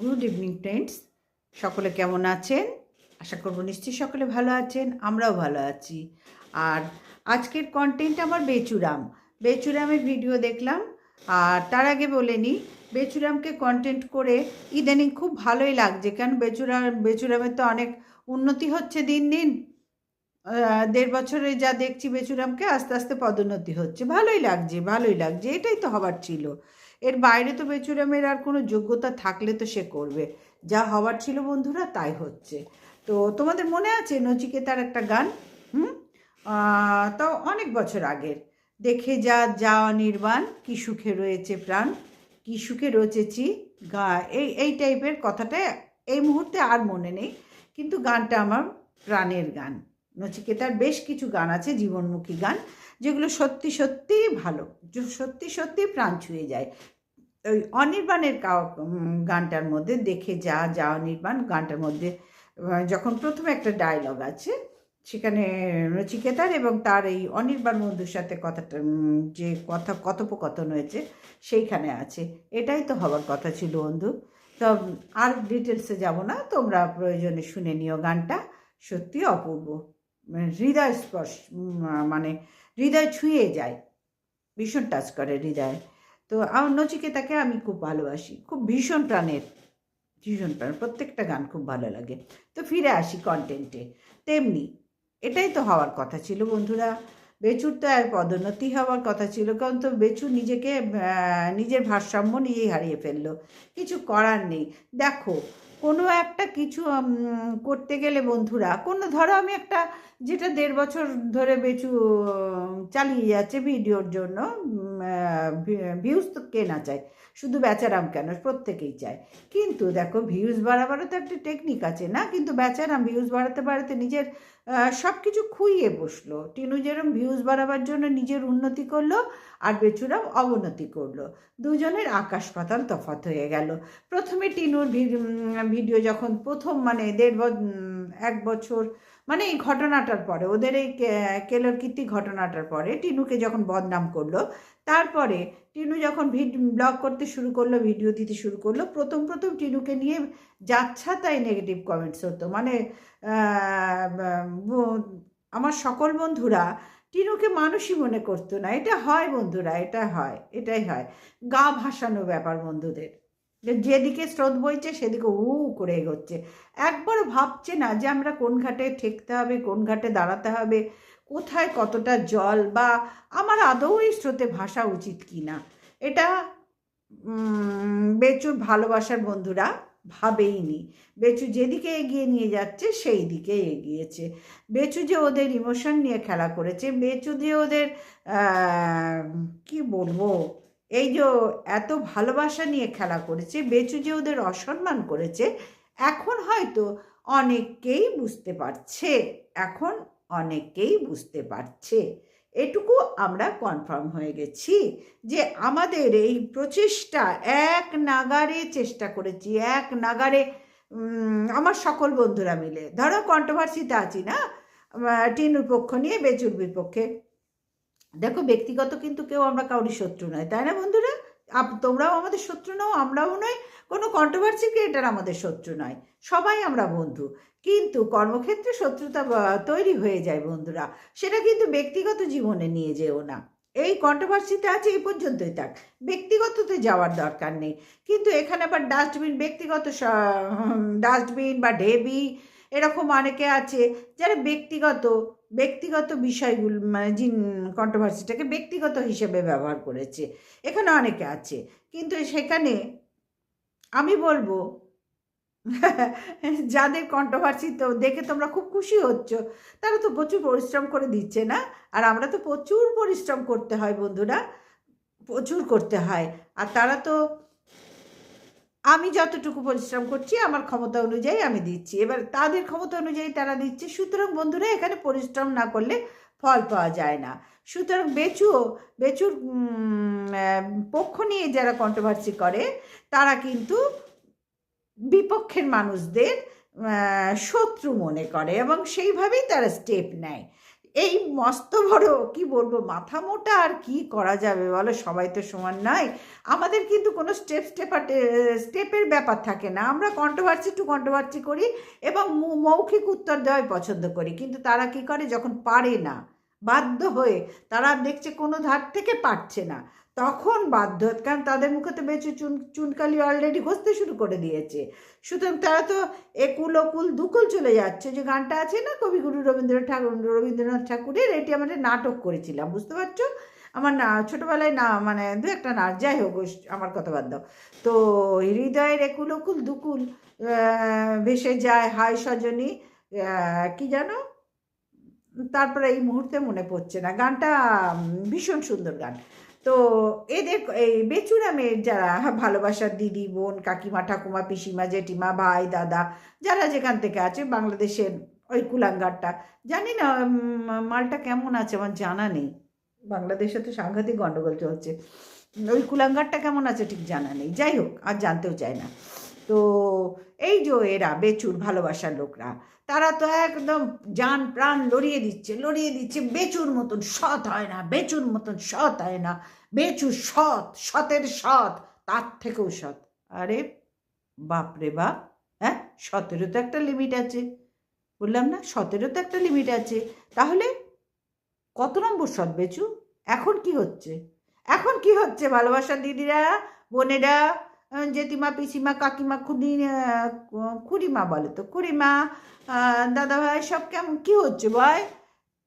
Good evening friends সকলে কেমন আছেন? আশা করব নিশ্চয়ই সকলে ভালো আছেন, আমরাও ভালো আছি। আর আজকের কন্টেন্ট আমার বেচুরাম। বেচুরামের ভিডিও দেখলাম, আর তার আগে বলে নিই, বেচুরামকে কন্টেন্ট করে ইদানিং খুব ভালোই লাগছে কারণ বেচুরাম, বেচুরামের তো অনেক উন্নতি হচ্ছে দিন দিন। দেড় বছরে যা দেখছি বেচুরামকে, আস্তে আস্তে পদোন্নতি হচ্ছে। ভালোই লাগছে ভালোই লাগছে, এটাই তো হবার ছিল। এর বাইরে তো বেচুরামের আর কোনো যোগ্যতা থাকলে তো সে করবে। যা হওয়ার ছিল বন্ধুরা তাই হচ্ছে। তো তোমাদের মনে আছে নচিকেতার একটা গান? হুম? তাও অনেক বছর আগের। দেখে যা যা অনির্বাণ, কি সুখে রয়েছে প্রাণ, কি সুখে রচেছি গা, এই এই টাইপের কথাটা এই মুহূর্তে আর মনে নেই। কিন্তু গানটা আমার প্রাণের গান। নচিকেতার বেশ কিছু গান আছে, জীবনমুখী গান, যেগুলো সত্যি সত্যিই ভালো সত্যি সত্যি প্রাণ ছুঁয়ে যায়। ওই অনির্বাণের গানটার মধ্যে দেখে যা যা অনির্বাণ গানটার মধ্যে যখন প্রথমে একটা ডায়লগ আছে, সেখানে নচিকেতার এবং তার এই অনির্বাণ বন্ধুর সাথে কথাটা যে কথা, কথোপকথন হয়েছে, সেইখানে আছে। এটাই তো হওয়ার কথা ছিল বন্ধু। তো আর ডিটেলসে যাব না, তোমরা প্রয়োজনে শুনে নিও গানটা। সত্যি অপূর্ব। হৃদয় স্পর্শ মানে হৃদয় ছুঁয়ে যায়। ভীষণ টাচ করে হৃদয়। তো আমার নচিকেতাকে আমি খুব ভালোবাসি। খুব ভীষণ প্রাণের, ভীষণ প্রাণ, প্রত্যেকটা গান খুব ভালো লাগে। তো ফিরে আসি কন্টেন্টে তেমনি এটাই তো হওয়ার কথা ছিল বন্ধুরা। বেচুর তো আর পদোন্নতি হওয়ার কথা ছিল, কারণ তো বেচু নিজেকে নিজের ভারসাম্য নিজেই হারিয়ে ফেলল। কিছু করার নেই। দেখো কোনো একটা কিছু করতে গেলে বন্ধুরা, কোনো, ধরো আমি একটা যেটা দেড় বছর ধরে বেচু, চালিয়ে যাচ্ছে ভিডিওর জন্য ভিউজ তো কেনা চাই শুধু বেচারাম কেন, প্রত্যেকেই চায়। কিন্তু দেখো ভিউজ বাড়াবারও তো একটা টেকনিক আছে না? কিন্তু বেচারাম ভিউজ বাড়াতে বাড়াতে নিজের সব কিছু খুইয়ে বসল। টিনু যেরম ভিউজ বাড়াবার জন্য নিজের উন্নতি করল আর বেচুরাম অবনতি করল। দুজনের আকাশ পাতাল তফাত হয়ে গেল। প্রথমে টিনুর ভিডিও যখন প্রথম মানে দেড় এক বছর মানে এই ঘটনাটার পরে, ওদের এই কে- কেলোর কীর্তি ঘটনাটার পরে টিনুকে যখন বদনাম করল, তারপরে টিনু যখন ভিড, ব্লগ করতে শুরু করল, ভিডিও দিতে শুরু করল, প্রথম প্রথম টিনুকে নিয়ে যাচ্ছা তাই নেগেটিভ কমেন্টস হতো। মানে আমার সকল বন্ধুরা টিনুকে মানুষই মনে করতো না, এটা হয় বন্ধুরা, এটা হয়, এটাই হয়। গা ভাসানো ব্যাপার বন্ধুদের। যে যেদিকে স্রোত বইছে, সেদিকে উ করে এগোচ্ছে। একবার ভাবছে না যে আমরা কোন ঘাটে ঠেকতে হবে, কোন ঘাটে দাঁড়াতে হবে, কোথায় কতটা জল বা আমার আদৌ এই স্রোতে ভাসা উচিত কি না এটা বেচুর ভালোবাসার বন্ধুরা ভাবেইনি। বেচু যেদিকে এগিয়ে নিয়ে যাচ্ছে, সেই দিকে এগিয়েছে। বেচু যে ওদের ইমোশন নিয়ে খেলা করেছে, বেচু যে ওদের কি বলব? এই যে এত ভালোবাসা নিয়ে খেলা করেছে, বেচু যে ওদের অসম্মান করেছে, এখন হয়তো অনেককেই বুঝতে পারছে, এখন অনেকেই বুঝতে পারছে। এটুকু আমরা কনফার্ম হয়ে গেছি যে আমাদের এই প্রচেষ্টা এক নাগারে চেষ্টা করেছি, এক নাগারে আমার সকল বন্ধুরা মিলে। ধরো কন্ট্রোভার্সিতে আছি না? টিনুর পক্ষ নিয়ে বেচুর বিপক্ষে। দেখো ব্যক্তিগত কিন্তু কেউ আমরা কাউরি শত্রু নয়, তাই না বন্ধুরা? আপ- তোমরাও আমাদের শত্রু নও, আমরাও নয় কোনো কন্ট্রোভার্সি ক্রিয়েটার আমাদের শত্রু নয়, সবাই আমরা বন্ধু। কিন্তু কর্মক্ষেত্রে শত্রুতা তৈরি হয়ে যায় বন্ধুরা, সেটা কিন্তু ব্যক্তিগত জীবনে নিয়ে যেও না। এই কন্ট্রোভার্সিতে আছে, এই পর্যন্তই থাক, ব্যক্তিগততে যাওয়ার দরকার নেই। কিন্তু এখানে আবার ডাস্টবিন ব্যক্তিগত ডাস্টবিন বা ঢেবি, এরকম অনেকে আছে যারা ব্যক্তিগত ব্যক্তিগত বিষয়গুলো মানে জিন কন্ট্রোভার্সিটাকে ব্যক্তিগত হিসেবে ব্যবহার করেছে। এখানে অনেকে আছে। কিন্তু সেখানে আমি বলব, যাদের কন্ট্রোভার্সি তো দেখে তোমরা খুব খুশি হচ্ছ, তারা তো প্রচুর পরিশ্রম করে দিচ্ছে না? আর আমরা তো প্রচুর পরিশ্রম করতে হয় বন্ধুরা, প্রচুর করতে হয়। আর তারা তো আমি যতটুকু পরিশ্রম করছি, আমার ক্ষমতা অনুযায়ী আমি দিচ্ছি। এবার তাদের ক্ষমতা অনুযায়ী তারা দিচ্ছে। সুতরাং বন্ধুরা, এখানে পরিশ্রম না করলে ফল পাওয়া যায় না। সুতরাং বেচুও, বেচুর পক্ষ নিয়ে যারা কন্ট্রোভার্সি করে, তারা কিন্তু বিপক্ষের মানুষদের শত্রু মনে করে এবং সেইভাবেই তারা স্টেপ নেয়। এই মস্ত বড়, কি বলব? মাথা মোটা আর কি করা যাবে বলো? সবাই তো সমান নয়। আমাদের কিন্তু কোনো স্টেপ স্টেপার স্টেপের ব্যাপার থাকে না। আমরা কন্ট্রোভার্সি টু কন্ট্রোভার্সি করি এবং মৌখিক উত্তর দেওয়াই পছন্দ করি। কিন্তু তারা কি করে? যখন পারে না, বাধ্য হয়ে, তারা দেখছে কোনো ধার থেকে পারছে না। তখন বাধ্য কারণ তাদের মুখে তো বেঁচে চুন, চুনকালি অলরেডি ঘষতে শুরু করে দিয়েছে। সুতরাং তারা তো একুল অকুল দুকুল চলে যাচ্ছে। যে গানটা আছে না, কবিগুরু রবীন্দ্রনাথ ঠাকুর, রবীন্দ্রনাথ ঠাকুরের, এটি আমাদের নাটক করেছিলাম, বুঝতে পারছ? আমার না, ছোটোবেলায় না মানে দু একটা না যাই হোক আমার কথা দাও। তো হৃদয়ের একুল অকুল দুকুল ভেসে যায়, হায় সজনী কি জানো? তারপরে এই মুহূর্তে মনে পড়ছে না। গানটা ভীষণ সুন্দর গান। তো এদের এই বেচুরামের যারা ভালোবাসার দিদি, বোন, কাকিমা, ঠাকুমা, পিসিমা, জেঠিমা, ভাই, দাদা, যারা যেখান থেকে আছে বাংলাদেশের ওই কুলাঙ্গারটা, জানি না মালটা কেমন আছে আমার জানা নেই। বাংলাদেশে তো সাংঘাতিক গন্ডগোল চলছে। ওই কুলাঙ্গারটা কেমন আছে ঠিক জানা নেই। যাই হোক, আর জানতেও চায় না। তো এই যে এরা বেচুর, ভালোবাসার লোকরা তারা তো একদম যান প্রাণ লড়িয়ে দিচ্ছে লড়িয়ে দিচ্ছে। বেচুর মতন সৎ হয় না, বেচুর মতন সৎ হয় না। বেচু সৎ, সতের সৎ, তার থেকেও সৎ। আরে বাপরে বাপ হ্যাঁ? সতেরো তো একটা লিমিট আছে। বললাম না, সতেরো তো একটা লিমিট আছে। তাহলে কত নম্বর সৎ বেচু? এখন কি হচ্ছে? এখন কি হচ্ছে ভালোবাসার দিদিরা, বোনেরা? জেঠিমা, পিসিমা, কাকিমা খুদি খুড়িমা বলে তো, খুড়িমা দাদা ভাই সব কেমন? কী হচ্ছে ভাই?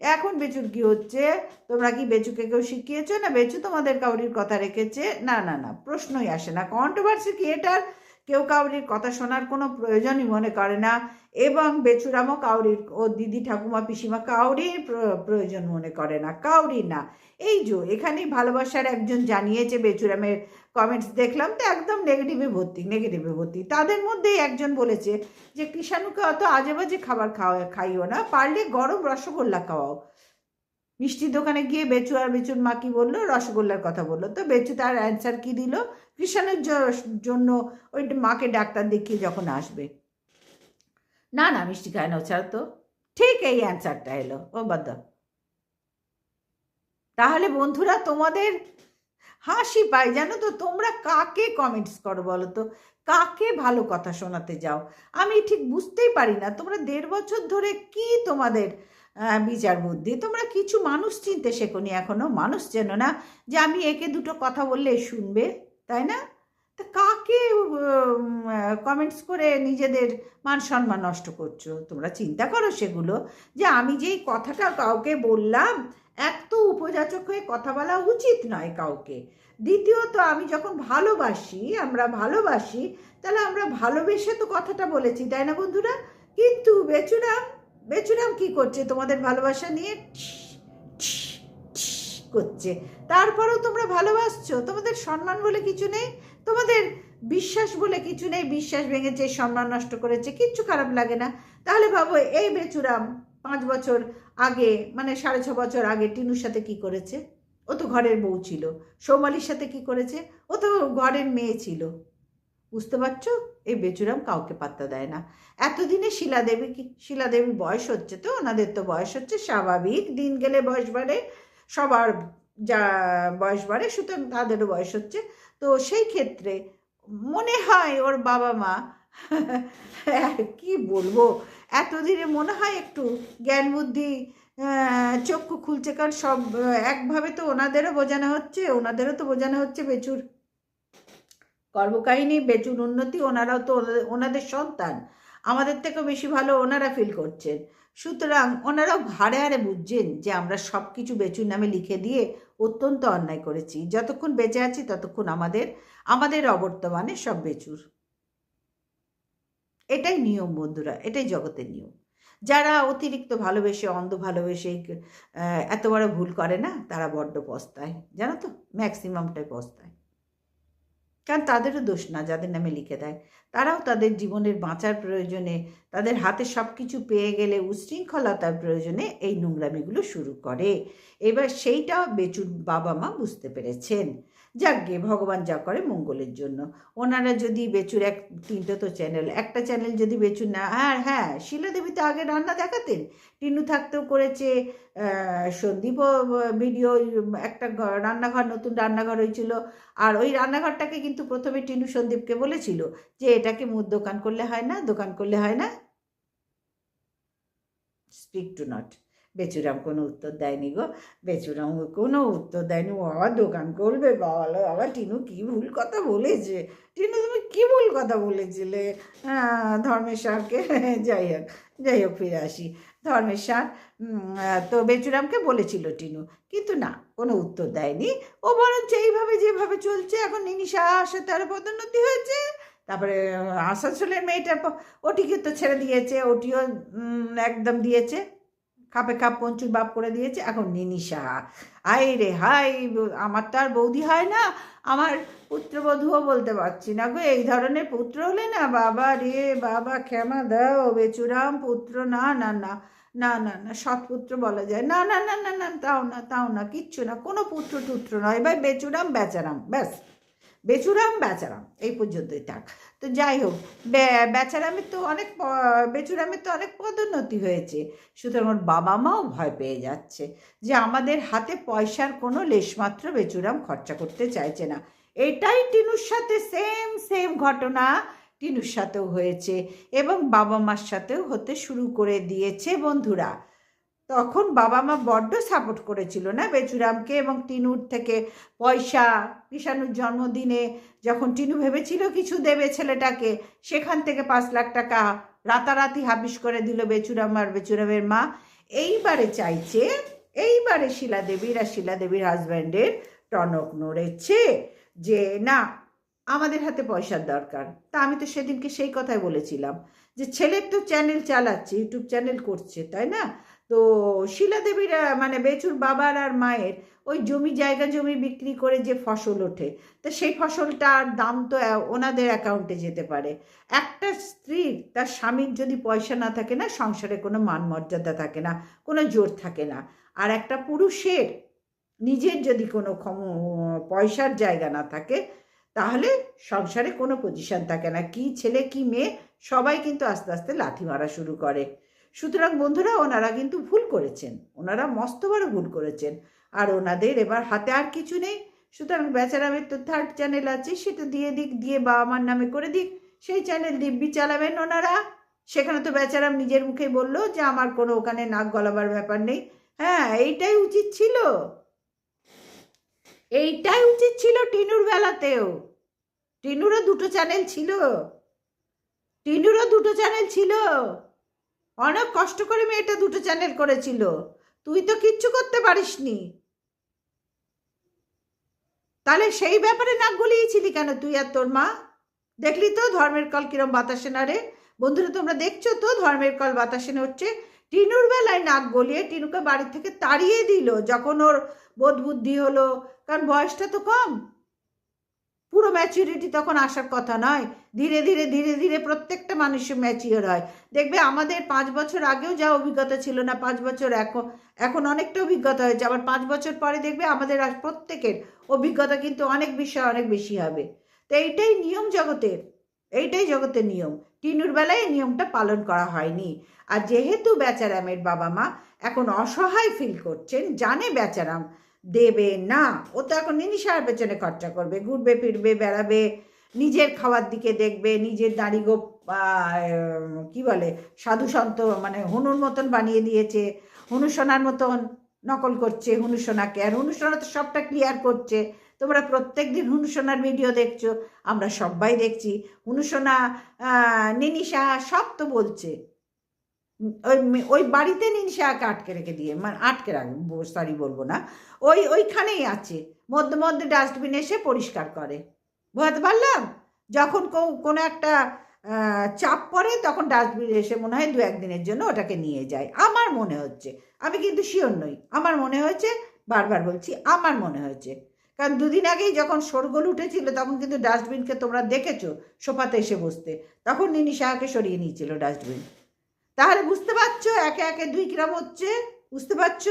এখন বেচুর কি হচ্ছে? তোমরা কি বেচুকে কেউ শিখিয়েছো? না, বেচু তোমাদের কাউরির কথা রেখেছে? না না না, প্রশ্নই আসে না। কন্ট্রোভার্সি এটার কেউ কাউরির কথা শোনার কোনো প্রয়োজনই মনে করে না এবং বেচুরামও কাউরির ও দিদি ঠাকুমা পিসিমা কাউরির প্র- প্রয়োজন মনে করে না, কাউরি না। এই যে, এখানেই ভালোবাসার একজন জানিয়েছে বেচুরামের কমেন্টস দেখলাম তো একদম নেগেটিভে ভর্তি নেগেটিভে ভর্তি। তাদের মধ্যেই একজন বলেছে যে, কৃষাণুকে অত আজে বাজে খাবার খাওয়া, খাইও না, পারলে গরম রসগোল্লা খাওয়াও। মিষ্টির দোকানে গিয়ে বেচু আর বেচুর মা কি বলল? রসগোল্লার কথা বলল। তো বেচু তার অ্যান্সার কি দিল? কৃষাণের জন্য ওই মাকে ডাক্তার দেখিয়ে যখন আসবে। না না, মিষ্টি খায় না, ছাড়া তো। ঠিক এই অ্যান্সারটা এলো। ও বাদ তাহলে বন্ধুরা, তোমাদের হাসি পাই জানো তো? তোমরা কাকে কমেন্টস করো বলো তো? কাকে ভালো কথা শোনাতে যাও? আমি ঠিক বুঝতেই পারি না। তোমরা দেড় বছর ধরে কি তোমাদের বিচার বুদ্ধি। তোমরা কিছু মানুষ চিনতে শেখোনি এখনও। মানুষ চেনো না যে আমি একে দুটো কথা বললে শুনবে, তাই না? তা কাকে কমেন্টস করে নিজেদের মান সম্মান নষ্ট করছ? তোমরা চিন্তা করো সেগুলো যে আমি যেই কথাটা কাউকে বললাম, এক তো উপযাচক হয়ে কথা বলা উচিত নয় কাউকে। দ্বিতীয়ত, আমি যখন ভালোবাসি, আমরা ভালোবাসি, তাহলে আমরা ভালোবেসে তো কথাটা বলেছি, তাই না বন্ধুরা? কিন্তু বেচুরাম বেচুরাম কি করছে? তোমাদের ভালোবাসা নিয়ে করছে। তারপরেও তোমরা ভালোবাসছো। তোমাদের সম্মান বলে কিছু নেই। তোমাদের বিশ্বাস বলে কিছু নেই। বিশ্বাস ভেঙেছে, সম্মান নষ্ট করেছে, কিচ্ছু খারাপ লাগে না। তাহলে ভাবো, এই বেচুরাম পাঁচ বছর আগে মানে সাড়ে ছ বছর আগে টিনুর সাথে কি করেছে? ও তো ঘরের বউ ছিল। সৌমালির সাথে কি করেছে? ও তো ঘরের মেয়ে ছিল। বুঝতে পারছ? এই বেচুরাম কাউকে পাত্তা দেয় না। এতদিনে শিলাদেবী কি? শিলাদেবী বয়স হচ্ছে তো? ওনাদের তো বয়স হচ্ছে স্বাভাবিক। দিন গেলে বয়স বাড়ে, সবার যা বয়স বাড়ে, সুতরাং তাদেরও বয়স হচ্ছে। তো সেই ক্ষেত্রে মনে হয় ওর বাবা মা, কি বলব? এতদিনে মনে হয় একটু জ্ঞান বুদ্ধি চক্ষু খুলছে, কারণ সব, একভাবে তো ওনাদেরও বোঝানো হচ্ছে, ওনাদেরও তো বোঝানো হচ্ছে বেচুর কর্মকাহিনী বেচুর উন্নতি, ওনারাও তো ওনাদের- সন্তান। আমাদের থেকেও বেশি ভালো ওনারা ফিল করছেন। সুতরাং ওনারাও হাড়ে হাড়ে বুঝছেন যে আমরা সব কিছু বেচুর নামে লিখে দিয়ে অত্যন্ত অন্যায় করেছি। যতক্ষণ বেঁচে আছি ততক্ষণ আমাদের আমাদের অবর্তমানে সব বেচুর। এটাই নিয়ম বন্ধুরা, এটাই জগতের নিয়ম। যারা অতিরিক্ত ভালোবেসে, অন্ধ ভালোবেসে এত বড় ভুল করে না, তারা বড্ড পস্তায়। জানো তো ম্যাক্সিমামটাই পস্তায়। কারণ তাদেরও দোষ না, যাদের নামে লিখে দেয়। তারাও তাদের জীবনের বাঁচার প্রয়োজনে, তাদের হাতে সব কিছু পেয়ে গেলে উশৃঙ্খলতার প্রয়োজনে এই নোংরামিগুলো শুরু করে। এবার সেইটা বেচুর বাবা মা বুঝতে পেরেছেন। যাকগে, ভগবান যা করে মঙ্গলের জন্য। ওনারা যদি বেচুর এক, তিনটে তো চ্যানেল একটা চ্যানেল যদি বেচুর না হ্যাঁ হ্যাঁ শিলা দেবী তো আগে রান্না দেখাতেন। টিনু থাকতেও করেছে সন্দীপও ভিডিও, একটা রান্নাঘর, নতুন রান্নাঘর হয়েছিল। আর ওই রান্নাঘরটাকে কিন্তু প্রথমে টিনু সন্দীপকে বলেছিল যে, এটাকে মুদ দোকান করলে হয় না, দোকান করলে হয় না? স্পিক টু নট বেচুরাম কোনো উত্তর দেয়নি গো। বেচুরাম কোনো উত্তর দেয়নি। ও আবার দোকান করবে বাবা বাবা টিনু কি ভুল কথা বলেছে? টিনু তুমি কি ভুল কথা বলেছিলে? আহ, ধর্মেশ্বরকে যাই হোক যাই হোক ফিরে আসি। উম, আহ, তো বেচুরামকে বলেছিল টিনু কিন্তু না কোনো উত্তর দেয়নি। ও বরঞ্চ এইভাবে যেভাবে চলছে এখন নিনিশা আসে তার পদোন্নতি হয়েছে। তারপরে আসানসোলের মেয়েটা ওটিকে তো ছেড়ে দিয়েছে ওটিও একদম দিয়েছে। খাপে খাপ পঞ্চুর বাপ করে দিয়েছে, এখন নিনিশা। আয় রে হাই আমার তো আর বৌদি হয় না, আমার পুত্রবধূও বলতে পারছি না গো, এই ধরনের পুত্র হলে না বাবা রে, বাবা ক্ষমা দাও, বেচুরাম পুত্র, না না না না না না সৎপুত্র বলা যায়। না না না না না, তাও না তাও না, কিচ্ছু না, কোনো পুত্র টুত্র নয় এবার বেচুরাম, বেচারাম, ব্যাস। বেচুরাম, বেচারাম, এই পর্যন্তই থাক। তো যাই হোক বেচারামের তো অনেক বেচুরামের তো অনেক পদোন্নতি হয়েছে। সুতরাং ওর বাবা মাও ভয় পেয়ে যাচ্ছে যে আমাদের হাতে পয়সার কোনো লেশমাত্র বেচুরাম খরচা করতে চাইছে না। এটাই টিনুর সাথে সেম সেম ঘটনা। টিনুর সাথেও হয়েছে এবং বাবা মার সাথেও হতে শুরু করে দিয়েছে বন্ধুরা। তখন বাবা মা বড্ড সাপোর্ট করেছিল, না? বেচুরামকে এবং টিনুর থেকে পয়সা কিষাণুর জন্মদিনে যখন টিনু ভেবেছিল কিছু দেবে ছেলেটাকে, সেখান থেকে পাঁচ লাখ টাকা রাতারাতি হাবিস করে দিল বেচুরাম আর বেচুরামের মা। এইবারে চাইছে, এইবারে শিলা দেবীর আর শিলা দেবীর হাজব্যান্ডের টনক নড়েছে যে, না, আমাদের হাতে পয়সার দরকার। তা আমি তো সেদিনকে সেই কথাই বলেছিলাম যে, ছেলের তো চ্যানেল চালাচ্ছে ইউটিউব চ্যানেল করছে, তাই না? তো শিলা দেবীর মানে বেচুর বাবার আর মায়ের ওই জমি, জায়গা জমি বিক্রি করে যে ফসল ওঠে, তো সেই ফসলটার দাম তো ওনাদের অ্যাকাউন্টে যেতে পারে। একটা স্ত্রীর তার স্বামীর যদি পয়সা না থাকে না, সংসারে কোনো মান মর্যাদা থাকে না, কোনো জোর থাকে না। আর একটা পুরুষের নিজের যদি কোনো ক্ষম- পয়সার জায়গা না থাকে, তাহলে সংসারে কোনো পজিশন থাকে না। কি ছেলে, কি মেয়ে, সবাই কিন্তু আস্তে আস্তে লাঠি মারা শুরু করে। সুতরাং বন্ধুরা, ওনারা কিন্তু ভুল করেছেন। ওনারা মস্ত বড় ভুল করেছেন। আর ওনাদের এবার হাতে আর কিছু নেই। সুতরাং বেচারামের তো থার্ড চ্যানেল আছে, সেটা দিয়ে দিক, দিয়ে বাবা মার নামে করে দিক। সেই চ্যানেল দিব্যি চালাবেন ওনারা। সেখানে তো বেচারাম নিজের মুখে বলল যে, আমার কোনো ওখানে নাক গলাবার ব্যাপার নেই। হ্যাঁ এইটাই উচিত ছিল। এইটাই উচিত ছিল টিনুর বেলাতেও। টিনুরও দুটো চ্যানেল ছিল। টিনুরও দুটো চ্যানেল ছিল। অনেক কষ্ট করে মেয়েটা দুটো চ্যানেল করেছিল। তুই তো কিচ্ছু করতে পারিসনি। তাহলে সেই ব্যাপারে নাক গলিয়েছিলি কেন তুই আর তোর মা? দেখলি তো ধর্মের কল কিরম বাতাসে না রে বন্ধুরা, তোমরা দেখছ তো ধর্মের কল বাতাসে হচ্ছে টিনুর বেলায় নাক গলিয়ে টিনুকে বাড়ি থেকে তাড়িয়ে দিল। যখন ওর বোধ বুদ্ধি হলো, কারণ বয়সটা তো কম। পুরো ম্যাচিউরিটি তখন আসার কথা নয়। ধীরে ধীরে ধীরে ধীরে প্রত্যেকটা মানুষের ম্যাচিওর হয়। দেখবে আমাদের পাঁচ বছর আগেও যা অভিজ্ঞতা ছিল না, পাঁচ বছর এখন এখন অনেকটা অভিজ্ঞতা হয়েছে। আবার পাঁচ বছর পরে দেখবে আমাদের প্রত্যেকের অভিজ্ঞতা কিন্তু অনেক বিষয় অনেক বেশি হবে। তো এইটাই নিয়ম জগতের, এইটাই জগতের নিয়ম। টিনুর বেলায় এই নিয়মটা পালন করা হয়নি। আর যেহেতু বেচারামের বাবা মা এখন অসহায় ফিল করছেন, জানে বেচারাম দেবে না। ও তো এখন নিনিসার পেছনে খরচা করবে। ঘুরবে, ফিরবে, বেড়াবে, নিজের খাওয়ার দিকে দেখবে, নিজের দাড়ি গোপ কি বলে, সাধু সন্ত মানে হনুর মতন বানিয়ে দিয়েছে হনুসোনার মতন নকল করছে হনুসোনাকে আর হনুসোনা তো সবটা ক্লিয়ার করছে। তোমরা প্রত্যেক দিন হুনুসোনার ভিডিও দেখছ, আমরা সবাই দেখছি। হুনুসোনা নিনিশা সব তো বলছে। ওই ওই বাড়িতে নিন নিনিশাকে আটকে রেখে দিয়ে মানে আটকে রাখব সরি বলব না। ওই, ওইখানেই আছে, মধ্যে মধ্যে ডাস্টবিন এসে পরিষ্কার করে। বুঝতে পারলাম? যখন কোনো একটা চাপ পড়ে, তখন ডাস্টবিন এসে মনে হয় দু একদিনের জন্য ওটাকে নিয়ে যায়। আমার মনে হচ্ছে, আমি কিন্তু শিওর নই। আমার মনে হয়েছে, বারবার বলছি, আমার মনে হয়েছে। কারণ দুদিন আগেই যখন শোরগোল উঠেছিল, তখন কিন্তু ডাস্টবিনকে তোমরা দেখেছ, সোফাতে এসে বসতে। তখন নিনি সাহাকে সরিয়ে নিয়েছিল ডাস্টবিন তাহলে বুঝতে পারছ? একে একে দুই কিরম হচ্ছে। বুঝতে পারছ?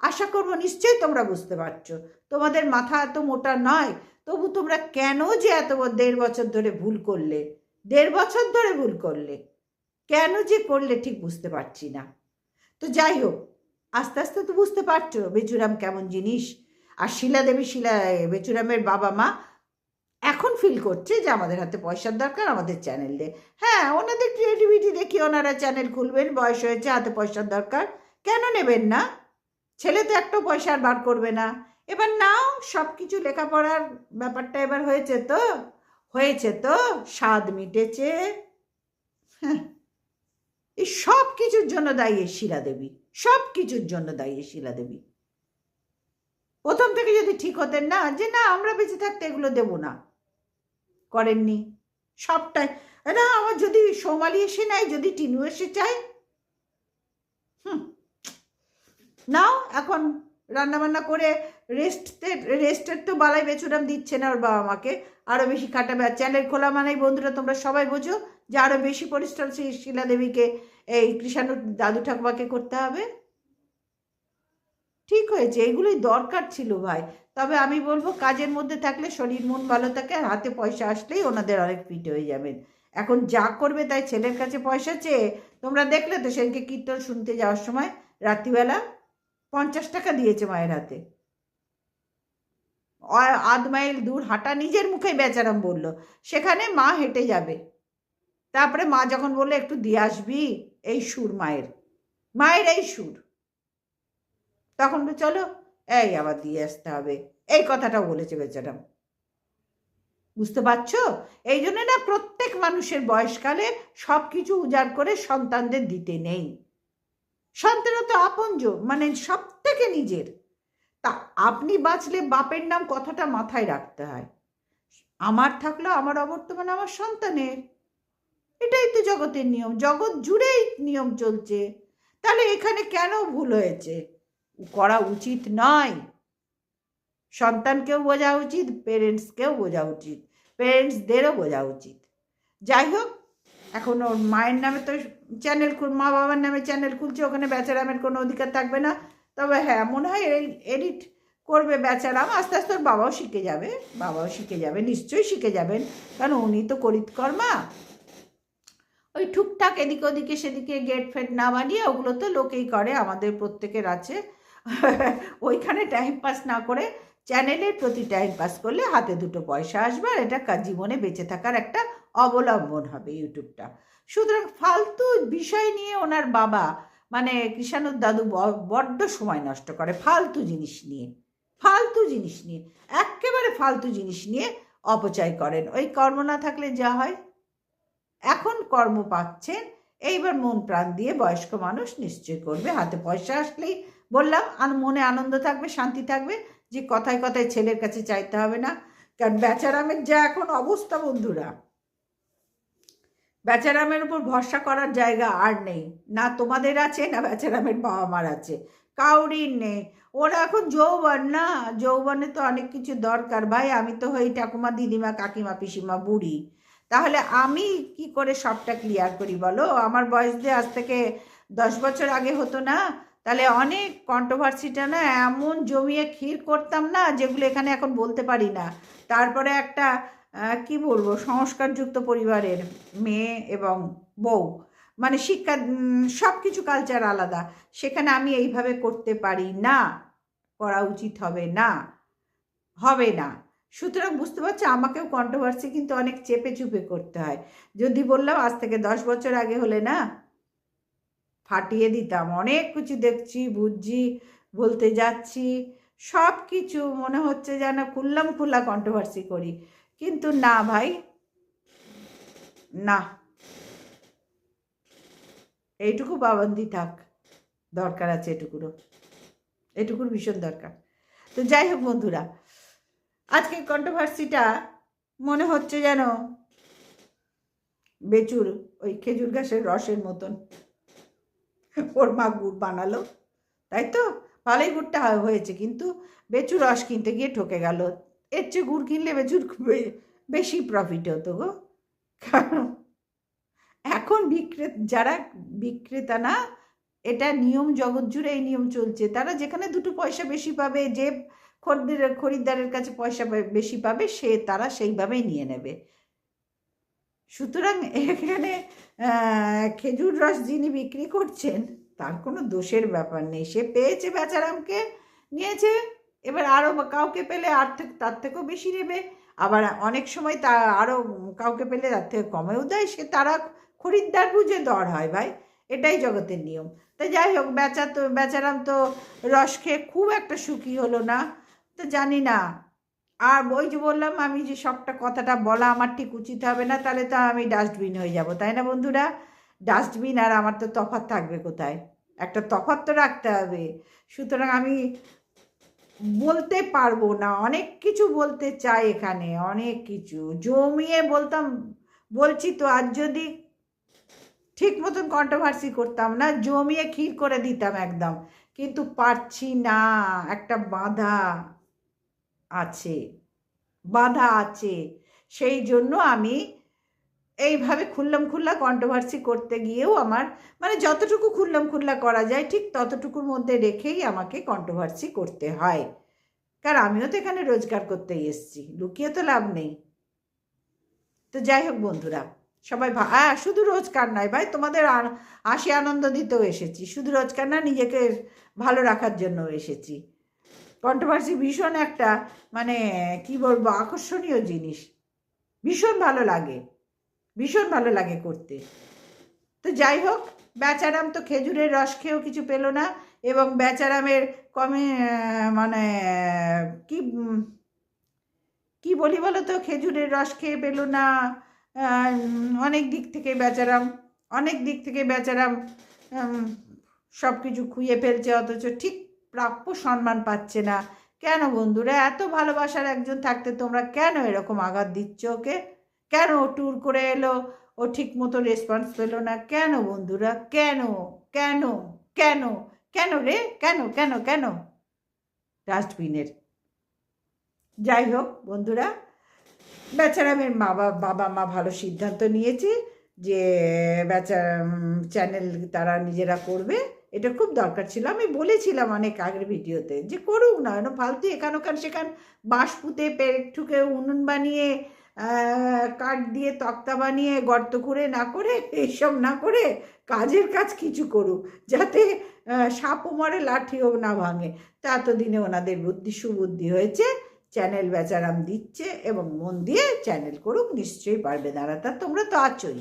আশা করব নিশ্চয়ই তোমরা বুঝতে পারছ। তোমাদের মাথা এত মোটা নয়, তবু তোমরা কেন যে এত দেড় বছর ধরে ভুল করলে? দেড় বছর ধরে ভুল করলে? কেন যে করলে ঠিক বুঝতে পারছি না। তো যাই হোক, আস্তে আস্তে তো বুঝতে পারছ বেচুরাম কেমন জিনিস। আর শিলা দেবী শিলা বেচুরামের বাবা মা এখন ফিল করছে যে আমাদের হাতে পয়সার দরকার, আমাদের চ্যানেল দে। হ্যাঁ ওনাদের ক্রিয়েটিভিটি দেখি ওনারা চ্যানেল খুলবেন, বয়স হয়েছে, হাতে পয়সার দরকার। কেন নেবেন না? ছেলে তো একটা পয়সা বার করবে না। এবার নাও সব কিছু লেখাপড়ার ব্যাপারটা এবার হয়েছে তো? হয়েছে তো? স্বাদ মিটেছে। হ্যাঁ। এই সব কিছুর জন্য দায়ী শিলা দেবী। সব কিছুর জন্য দায়ী শিলা দেবী। প্রথম থেকে যদি ঠিক হতেন না, যে না, আমরা বেঁচে থাকতে এগুলো দেব না। করেননি। সবটাই। না, আমার যদি সোমালি এসে নেয় যদি টিনু এসে চায়? হুম। নাও, এখন রান্নাবান্না করে রেস্টের রেস্টের তো বালাই বেচুরাম দিচ্ছে না ওর বাবা মাকে। আরও বেশি খাটাবে আর চ্যানেল খোলা মানেই বন্ধুরা তোমরা সবাই বোঝো যে আরও বেশি পরিশ্রম সেই শিলা দেবীকে এই কৃষাণুর দাদু ঠাকুমাকে করতে হবে। ঠিক হয়েছে, এগুলোই দরকার ছিল ভাই। তবে আমি বলব, কাজের মধ্যে থাকলে শরীর, মন ভালো থাকে আর হাতে পয়সা আসলেই ওনাদের অনেক ফিট হয়ে যাবেন। এখন যা করবে তাই ছেলের কাছে পয়সা চেয়ে, তোমরা দেখলে তো সেদিনকে কীর্তন শুনতে যাওয়ার সময় রাত্রিবেলা পঞ্চাশ টাকা দিয়েছে মায়ের হাতে। আধ মাইল দূর হাঁটা নিজের মুখেই বেচারাম বলল, সেখানে মা হেঁটে যাবে। তারপরে মা যখন বলল, একটু দিয়ে আসবি? এই সুর মায়ের। মায়ের এই সুর। তখন তো চলো, এই আবার দিয়ে আসতে হবে। এই কথাটাও বলেছে বেচারাম। বুঝতে পারছ? এই জন্য না প্রত্যেক মানুষের বয়সকালে সব কিছু উজাড় করে সন্তানদের দিতে নেই। সন্তানও তো আপনজ মানে সব থেকে নিজের। তা আপনি বাঁচলে বাপের নাম কথাটা মাথায় রাখতে হয়। আমার থাকল আমার অবর্তমানে আমার সন্তানের। এটাই তো জগতের নিয়ম, জগৎ জুড়েই নিয়ম চলছে। তাহলে এখানে কেন ভুল হয়েছে? করা উচিত নয়। সন্তানকেও বোঝা উচিত পেরেন্টসকেও বোঝা উচিত পেরেন্টসদেরও বোঝা উচিত। যাই হোক, এখন ওর মায়ের নামে তো চ্যানেল খুল মা বাবার নামে চ্যানেল খুলছে, ওখানে বেচারামের কোনো অধিকার থাকবে না। তবে হ্যাঁ মনে হয় এডিট করবে বেচারাম, আস্তে আস্তে ওর বাবাও শিখে যাবে, বাবাও শিখে যাবে, নিশ্চয়ই শিখে যাবেন, কারণ উনি তো করিতকর্মা। ওই টুকটাক এদিক ওদিকে সেদিকে গেট ফেট না বানিয়ে ওগুলো তো লোকেই করে, আমাদের প্রত্যেকের আছে। ওইখানে টাইম পাস না করে চ্যানেলের প্রতি টাইম পাস করলে হাতে দুটো পয়সা আসবে আর এটা জীবনে বেঁচে থাকার একটা অবলম্বন হবে ইউটিউবটা সুতরাং ফালতু বিষয় নিয়ে ওনার বাবা মানে কৃষাণুর দাদু বড্ড সময় নষ্ট করে ফালতু জিনিস নিয়ে, ফালতু জিনিস নিয়ে একেবারে ফালতু জিনিস নিয়ে অপচয় করেন। ওই কর্ম না থাকলে যা হয়। এখন কর্ম পাচ্ছেন, এইবার মন প্রাণ দিয়ে বয়স্ক মানুষ নিশ্চয় করবে। হাতে পয়সা আসলেই বললাম আর মনে আনন্দ থাকবে, শান্তি থাকবে, যে কথায় কথায় ছেলের কাছে চাইতে হবে না। কারণ বেচারামের যা এখন অবস্থা বন্ধুরা। বেচারামের উপর ভরসা করার জায়গা আর নেই। না তোমাদের আছে, না বেচারামের বাবা মার আছে। কাউরির নেই। ওরা এখন যৌবন, না? যৌবনে তো অনেক কিছু দরকার। ভাই, আমি তো হই ঠাকুমা, দিদিমা, কাকিমা, পিসিমা, বুড়ি। তাহলে আমি কি করে সবটা ক্লিয়ার করি বলো? আমার বয়স দিয়ে আজ থেকে দশ বছর আগে হতো না তাহলে অনেক কন্ট্রোভার্সিটা না এমন জমিয়ে ক্ষীর করতাম না যেগুলো এখানে এখন বলতে পারি না। তারপরে একটা কি বলব, সংস্কারযুক্ত পরিবারের মেয়ে এবং বউ মানে শিক্ষা সব কিছু কালচার আলাদা। সেখানে আমি এইভাবে করতে পারি না, করা উচিত হবে না হবে না। সুতরাং বুঝতে পারছ, আমাকেও কন্ট্রোভার্সি কিন্তু অনেক চেপে চুপে করতে হয়। যদি বললাম, আজ থেকে দশ বছর আগে হলে না ফাটিয়ে দিতাম। অনেক কিছু দেখছি, বুঝছি, বলতে যাচ্ছি। সব কিছু মনে হচ্ছে যেন খুললাম খুল্লা কন্ট্রোভার্সি করি। কিন্তু না ভাই, না। এইটুকু পাবন্দি থাক। দরকার আছে এটুকুরও। এটুকুর ভীষণ দরকার। তো যাই হোক বন্ধুরা, আজকের কন্ট্রোভার্সিটা মনে হচ্ছে যেন বেচুর, ওই খেজুর গাছের রসের মতন। ওর মা গুড় বানালো, তাই তো? ভালোই গুড়টা হয়েছে, কিন্তু বেচুর রস কিনতে গিয়ে ঠকে গেল। এর চেয়ে গুড় কিনলে বেচুর বেশি প্রফিট হতো গো। কারণ এখন বিক্রে, যারা বিক্রেতা না, এটা নিয়ম জগৎ জুড়ে এই নিয়ম চলছে। তারা যেখানে দুটো পয়সা বেশি পাবে, যে খরিদ্দারের খরিদ্দারের কাছে পয়সা বেশি পাবে, সে তারা সেইভাবেই নিয়ে নেবে। সুতরাং এখানে খেজুর রস যিনি বিক্রি করছেন, তার কোনো দোষের ব্যাপার নেই। সে পেয়েছে বেচারামকে, নিয়েছে, এবার আরও কাউকে পেলে আর তার থেকেও বেশি নেবে। আবার অনেক সময় তা আরও কাউকে পেলে তার থেকে কমেও দেয়, সে তারা খরিদ্দার বুঝে দর হয় ভাই। এটাই জগতের নিয়ম। তা যাই হোক, বেচা তো, বেচারাম তো রস খেয়ে খুব একটা সুখী হলো না। তো জানি না আর ওই যে বললাম আমি যে সবটা কথাটা বলা আমার ঠিক উচিত হবে না, তাহলে তো আমি ডাস্টবিন হয়ে যাব, তাই না বন্ধুরা? ডাস্টবিন আর আমার তো তফাৎ থাকবে কোথায়? একটা তফাৎ তো রাখতে হবে। সুতরাং আমি বলতে পারব না, অনেক কিছু বলতে চাই এখানে, অনেক কিছু। জমিয়ে বলতাম, বলছি তো, আর যদি ঠিক মতন কন্ট্রোভার্সি করতাম না, জমিয়ে ক্ষীর করে দিতাম একদম। কিন্তু পারছি না, একটা বাধা। আছে, বাধা আছে। সেই জন্য আমি এইভাবে খুল্লাম খুল্লা কন্ট্রোভার্সি করতে গিয়েও আমার মানে যতটুকু খুল্লাম খুল্লা করা যায় ঠিক ততটুকুর মধ্যে রেখেই আমাকে কন্ট্রোভার্সি করতে হয়। কারণ আমিও তো এখানে রোজগার করতেই এসেছি, লুকিয়ে তো লাভ নেই। তো যাই হোক বন্ধুরা, সবাই হ্যাঁ শুধু রোজগার নয় ভাই, তোমাদের হাসি আনন্দ দিতেও এসেছি। শুধু রোজগার না, নিজেকে ভালো রাখার জন্য এসেছি। কন্ট্রোভার্সি ভীষণ একটা মানে কি বলব, আকর্ষণীয় জিনিস। ভীষণ ভালো লাগে। ভীষণ ভালো লাগে করতে। তো যাই হোক, বেচারাম তো খেজুরের রস খেয়েও কিছু পেল না এবং বেচারামের কমে মানে কি কি বলি বলো তো খেজুরের রস খেয়ে পেল না। অনেক দিক থেকে বেচারাম, অনেক দিক থেকে বেচারাম সব কিছু খুইয়ে ফেলছে অথচ ঠিক প্রাপ্য সম্মান পাচ্ছে না। কেন বন্ধুরা, এত ভালোবাসার একজন থাকতে তোমরা কেন এরকম আঘাত দিচ্ছ ওকে? কেন ও ট্যুর করে এলো? ও ঠিক মতো রেসপন্স পেল না। কেন বন্ধুরা? কেন? কেন? কেন? কেন রে? কেন? কেন? কেন? ডাস্টবিনের। যাই হোক বন্ধুরা, বেচারামের মা বা- বাবা মা ভালো সিদ্ধান্ত নিয়েছে যে বেচা চ্যানেল তারা নিজেরা করবে। এটা খুব দরকার ছিল। আমি বলেছিলাম অনেক আগের ভিডিওতে যে করুক না এরকম ফালতু এখান ওখান সেখান বাঁশ পুঁতে পেরেক ঠুকে উনুন বানিয়ে কাঠ দিয়ে তক্তা বানিয়ে গর্ত করে না করে এইসব না করে কাজের কাজ কিছু করুক, যাতে সাপও মরে, লাঠিও না ভাঙে। তা এতদিনে ওনাদের বুদ্ধি সুবুদ্ধি হয়েছে, চ্যানেল বেচারাম দিচ্ছে এবং মন দিয়ে চ্যানেল করুক, নিশ্চয়ই পারবে। দাঁড়াতে তোমরা তো আছোই।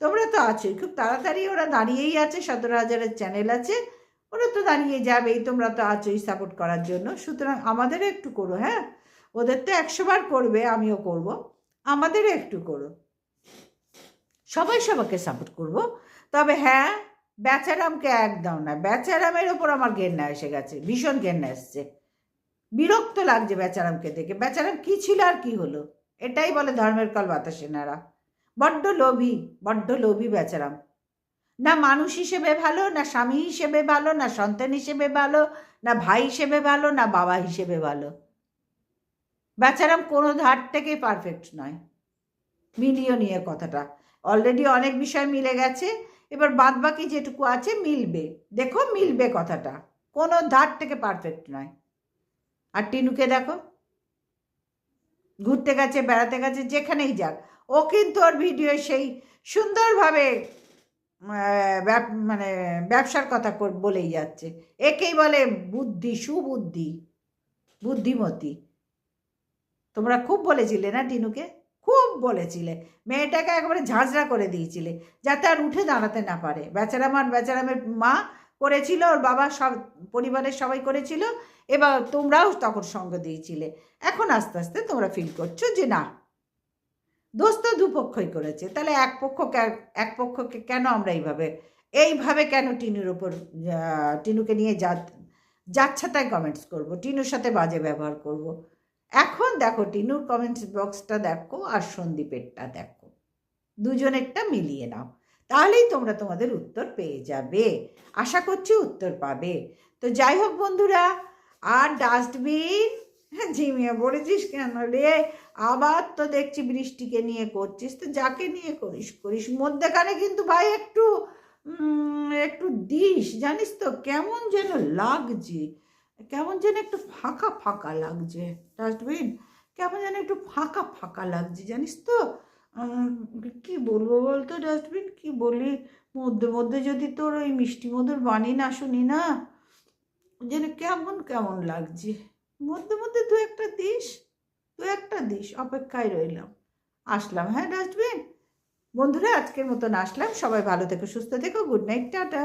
তোমরা তো আছোই খুব তাড়াতাড়ি ওরা দাঁড়িয়েই আছে সতেরো হাজারের চ্যানেল আছে, ওরা তো দাঁড়িয়ে যাবেই, তোমরা তো আছোই সাপোর্ট করার জন্য। সুতরাং আমাদেরও একটু করো হ্যাঁ? ওদের তো একশো বার করবে, আমিও করব। আমাদেরও একটু করো। সবাই সবাইকে সাপোর্ট করব। তবে হ্যাঁ বেচারামকে একদম না, বেচারামের ওপর আমার ঘেন্না এসে গেছে, ভীষণ ঘেন্না এসছে। বিরক্ত লাগছে বেচারামকে দেখে। বেচারাম কি ছিল আর কি হলো? এটাই বলে ধর্মের কল বাতাসে নাড়া। বড্ড লোভী বড্ড লোভী বেচারাম। না মানুষ হিসেবে ভালো, না স্বামী হিসেবে ভালো, না সন্তান হিসেবে ভালো, না ভাই হিসেবে ভালো, না বাবা হিসেবে ভালো। বেচারাম কোনো ধার থেকেই পারফেক্ট নয়। মিলিও নিয়ে কথাটা। অলরেডি অনেক বিষয় মিলে গেছে, এবার বাদ বাকি যেটুকু আছে মিলবে। দেখো মিলবে কথাটা। কোনো ধার থেকে পারফেক্ট নয়। আর টিনুকে দেখো। ঘুরতে গেছে, বেড়াতে গেছে, যেখানেই যাক। ও কিন্তু ওর ভিডিও সেই সুন্দরভাবে মানে ব্যবসার কথা বলেই যাচ্ছে। একেই বলে বুদ্ধি সুবুদ্ধি, বুদ্ধিমতী। তোমরা খুব বলেছিলে না টিনুকে? খুব বলেছিলে। মেয়েটাকে একেবারে ঝাঁঝরা করে দিয়েছিলে, যাতে আর উঠে দাঁড়াতে না পারে। বেচারাম আর বেচারামের মা করেছিল, ওর বাবা সব, পরিবারের সবাই করেছিল, এবার তোমরাও তখন সঙ্গ দিয়েছিলে। এখন আস্তে আস্তে তোমরা ফিল করছ যে না দোষ তো দুপক্ষই করেছে। তাহলে এক পক্ষ এক পক্ষকে কেন আমরা এইভাবে এইভাবে কেন টিনুর ওপর টিনুকে নিয়ে যা, যাচ্ছা তাই কমেন্টস করব। টিনুর সাথে বাজে ব্যবহার করব। এখন দেখো, টিনুর কমেন্টস বক্সটা দেখো আর সন্দীপেরটা দেখো। দুজনেরটা মিলিয়ে নাও। তাহলেই তোমরা তোমাদের উত্তর পেয়ে যাবে। আশা করছি উত্তর পাবে। তো যাই হোক বন্ধুরা, আর ডাস্টবিন ঝিমিয়ে পড়েছিস কেন রে? আবার তো দেখছি বৃষ্টিকে নিয়ে করছিস। তো যাকে নিয়ে করিস করিস? মধ্যেখানে কিন্তু ভাই একটু একটু দিস, জানিস তো? কেমন যেন লাগছে। কেমন যেন একটু ফাঁকা ফাঁকা লাগছে ডাস্টবিন কেমন যেন একটু ফাঁকা ফাঁকা লাগছে, জানিস তো? কি বলব বলতো ডাস্টবিন কি বলি? মধ্যে মধ্যে যদি তোর ওই মিষ্টি মধুর বাণী না শুনি না, যেন কেমন কেমন লাগছে। মধ্যে মধ্যে দু একটা দিস, দু একটা দিস, অপেক্ষায় রইলাম। আসলাম হ্যাঁ ডাস্টবিন বন্ধুরা, আজকের মতন আসলাম। সবাই ভালো থেকো, সুস্থ থেকো গুড নাইট টাটা।